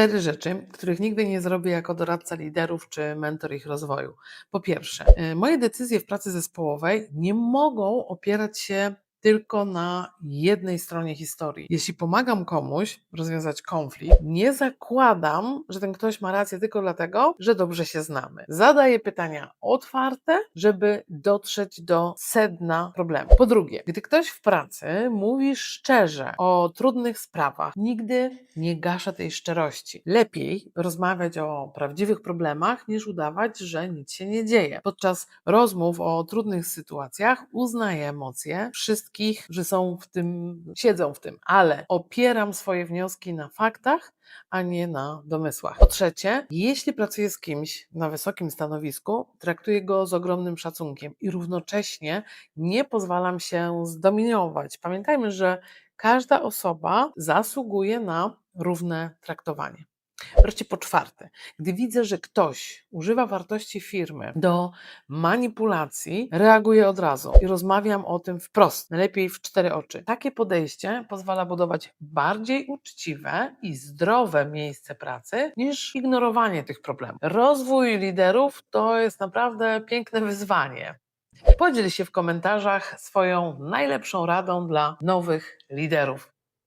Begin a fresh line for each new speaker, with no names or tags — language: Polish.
Cztery rzeczy, których nigdy nie zrobię jako doradca liderów czy mentor ich rozwoju. Po pierwsze, y, moje decyzje w pracy zespołowej nie mogą opierać się tylko na jednej stronie historii. Jeśli pomagam komuś rozwiązać konflikt, nie zakładam, że ten ktoś ma rację tylko dlatego, że dobrze się znamy. Zadaję pytania otwarte, żeby dotrzeć do sedna problemu. Po drugie, gdy ktoś w pracy mówi szczerze o trudnych sprawach, nigdy nie gaszę tej szczerości. Lepiej rozmawiać o prawdziwych problemach, niż udawać, że nic się nie dzieje. Podczas rozmów o trudnych sytuacjach uznaję emocje wszystkich, że są w tym, siedzą w tym, ale opieram swoje wnioski na faktach, a nie na domysłach. Po trzecie, jeśli pracuję z kimś na wysokim stanowisku, traktuję go z ogromnym szacunkiem i równocześnie nie pozwalam się zdominować. Pamiętajmy, że każda osoba zasługuje na równe traktowanie. Wreszcie po czwarte, gdy widzę, że ktoś używa wartości firmy do manipulacji, reaguję od razu i rozmawiam o tym wprost, najlepiej w cztery oczy. Takie podejście pozwala budować bardziej uczciwe i zdrowe miejsce pracy niż ignorowanie tych problemów. Rozwój liderów to jest naprawdę piękne wyzwanie. Podziel się w komentarzach swoją najlepszą radą dla nowych liderów.